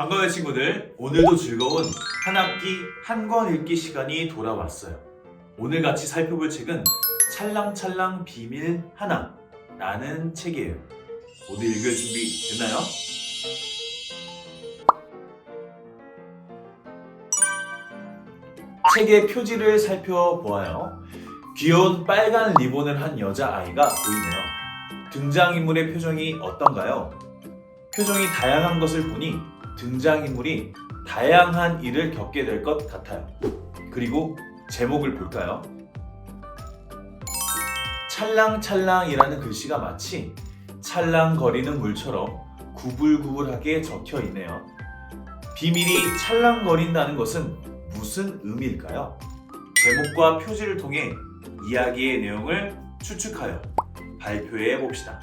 반가워요 친구들. 오늘도 즐거운 한 학기 한 권 읽기 시간이 돌아왔어요. 오늘 같이 살펴볼 책은 찰랑찰랑 비밀 하나 라는 책이에요. 모두 읽을 준비 됐나요? 책의 표지를 살펴보아요. 귀여운 빨간 리본을 한 여자아이가 보이네요. 등장인물의 표정이 어떤가요? 표정이 다양한 것을 보니 등장인물이 다양한 일을 겪게 될 것 같아요. 그리고 제목을 볼까요? 찰랑찰랑이라는 글씨가 마치 찰랑거리는 물처럼 구불구불하게 적혀 있네요. 비밀이 찰랑거린다는 것은 무슨 의미일까요? 제목과 표지를 통해 이야기의 내용을 추측하여 발표해 봅시다.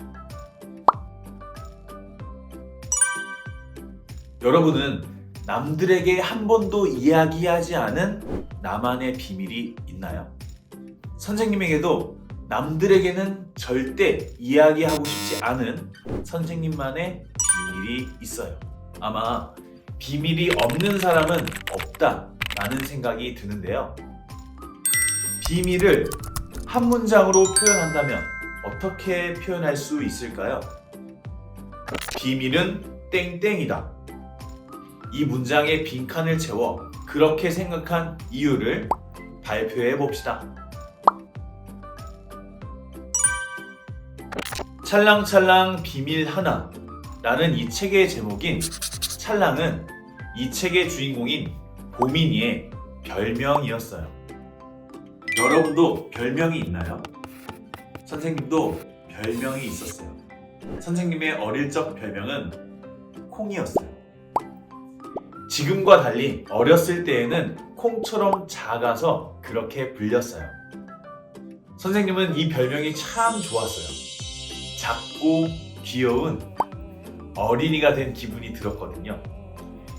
여러분은 남들에게 한 번도 이야기하지 않은 나만의 비밀이 있나요? 선생님에게도 남들에게는 절대 이야기하고 싶지 않은 선생님만의 비밀이 있어요. 아마 비밀이 없는 사람은 없다 라는 생각이 드는데요. 비밀을 한 문장으로 표현한다면 어떻게 표현할 수 있을까요? 비밀은 땡땡이다. 이 문장의 빈칸을 채워 그렇게 생각한 이유를 발표해 봅시다. 찰랑찰랑 비밀 하나 라는 이 책의 제목인 찰랑은 이 책의 주인공인 보민이의 별명이었어요. 여러분도 별명이 있나요? 선생님도 별명이 있었어요. 선생님의 어릴 적 별명은 콩이었어요. 지금과 달리 어렸을 때에는 콩처럼 작아서 그렇게 불렸어요. 선생님은 이 별명이 참 좋았어요. 작고 귀여운 어린이가 된 기분이 들었거든요.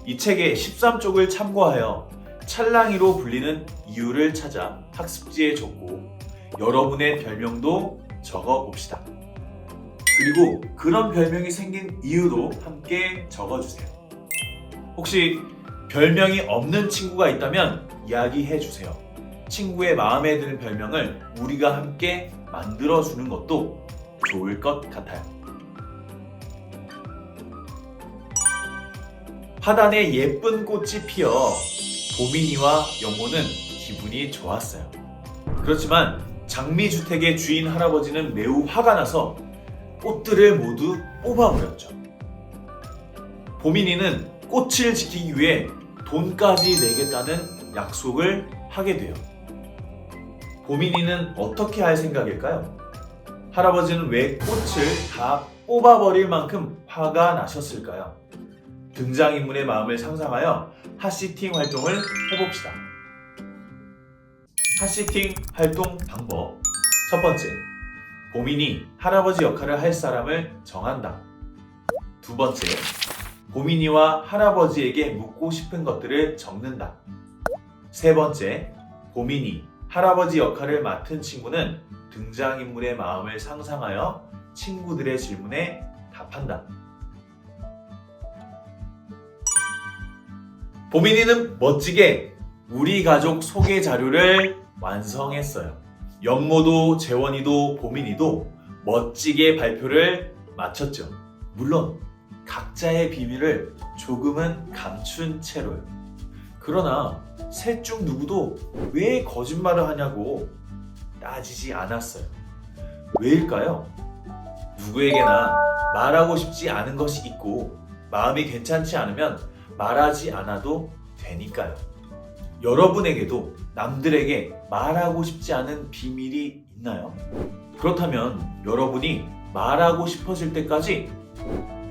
이 책의 13쪽을 참고하여 찰랑이로 불리는 이유를 찾아 학습지에 적고 여러분의 별명도 적어 봅시다. 그리고 그런 별명이 생긴 이유도 함께 적어주세요. 혹시 별명이 없는 친구가 있다면 이야기해 주세요. 친구의 마음에 드는 별명을 우리가 함께 만들어 주는 것도 좋을 것 같아요. 하단에 예쁜 꽃이 피어 보민이와 영모는 기분이 좋았어요. 그렇지만 장미주택의 주인 할아버지는 매우 화가 나서 꽃들을 모두 뽑아버렸죠. 보민이는 꽃을 지키기 위해 돈까지 내겠다는 약속을 하게 돼요. 보민이는 어떻게 할 생각일까요? 할아버지는 왜 꽃을 다 뽑아버릴 만큼 화가 나셨을까요? 등장인물의 마음을 상상하여 핫시팅 활동을 해봅시다. 핫시팅 활동 방법. 첫 번째, 보민이 할아버지 역할을 할 사람을 정한다. 두 번째, 보민이와 할아버지에게 묻고 싶은 것들을 적는다. 세 번째, 보민이 할아버지 역할을 맡은 친구는 등장인물의 마음을 상상하여 친구들의 질문에 답한다. 보민이는 멋지게 우리 가족 소개 자료를 완성했어요. 영모도 재원이도 보민이도 멋지게 발표를 마쳤죠. 물론 각자의 비밀을 조금은 감춘 채로요. 그러나 셋 중 누구도 왜 거짓말을 하냐고 따지지 않았어요. 왜일까요? 누구에게나 말하고 싶지 않은 것이 있고 마음이 괜찮지 않으면 말하지 않아도 되니까요. 여러분에게도 남들에게 말하고 싶지 않은 비밀이 있나요? 그렇다면 여러분이 말하고 싶어질 때까지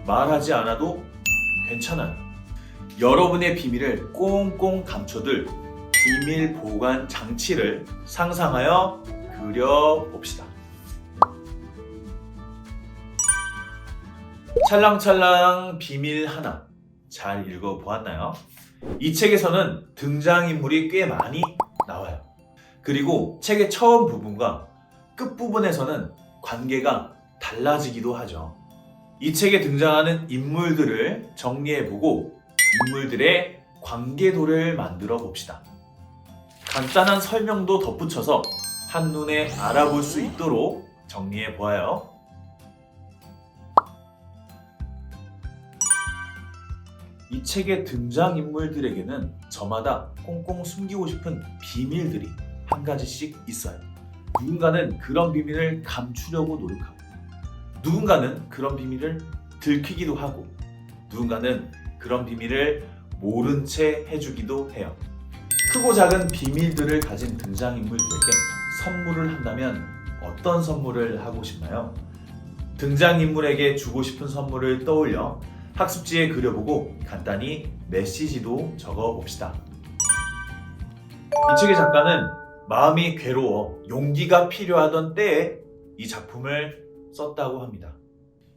말하지 않아도 괜찮아요. 여러분의 비밀을 꽁꽁 감춰둘 비밀 보관 장치를 상상하여 그려봅시다. 찰랑찰랑 비밀 하나 잘 읽어보았나요? 이 책에서는 등장인물이 꽤 많이 나와요. 그리고 책의 처음 부분과 끝부분에서는 관계가 달라지기도 하죠. 이 책에 등장하는 인물들을 정리해보고 인물들의 관계도를 만들어 봅시다. 간단한 설명도 덧붙여서 한눈에 알아볼 수 있도록 정리해 보아요. 이 책의 등장인물들에게는 저마다 꽁꽁 숨기고 싶은 비밀들이 한 가지씩 있어요. 누군가는 그런 비밀을 감추려고 노력하고, 누군가는 그런 비밀을 들키기도 하고, 누군가는 그런 비밀을 모른 채 해주기도 해요. 크고 작은 비밀들을 가진 등장인물들에게 선물을 한다면 어떤 선물을 하고 싶나요? 등장인물에게 주고 싶은 선물을 떠올려 학습지에 그려보고 간단히 메시지도 적어 봅시다. 이 책의 작가는 마음이 괴로워 용기가 필요하던 때에 이 작품을 썼다고 합니다.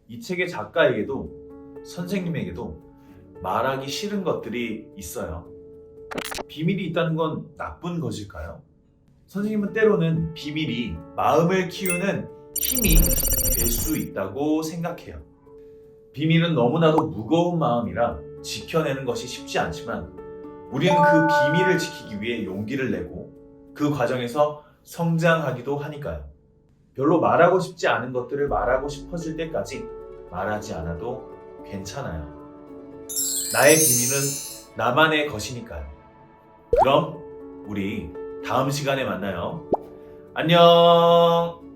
이 책의 작가에게도 선생님에게도 말하기 싫은 것들이 있어요. 비밀이 있다는 건 나쁜 것일까요? 선생님은 때로는 비밀이 마음을 키우는 힘이 될 수 있다고 생각해요. 비밀은 너무나도 무거운 마음이라 지켜내는 것이 쉽지 않지만 우리는 그 비밀을 지키기 위해 용기를 내고 그 과정에서 성장하기도 하니까요. 별로 말하고 싶지 않은 것들을 말하고 싶어질 때까지 말하지 않아도 괜찮아요. 나의 비밀은 나만의 것이니까요. 그럼 우리 다음 시간에 만나요. 안녕!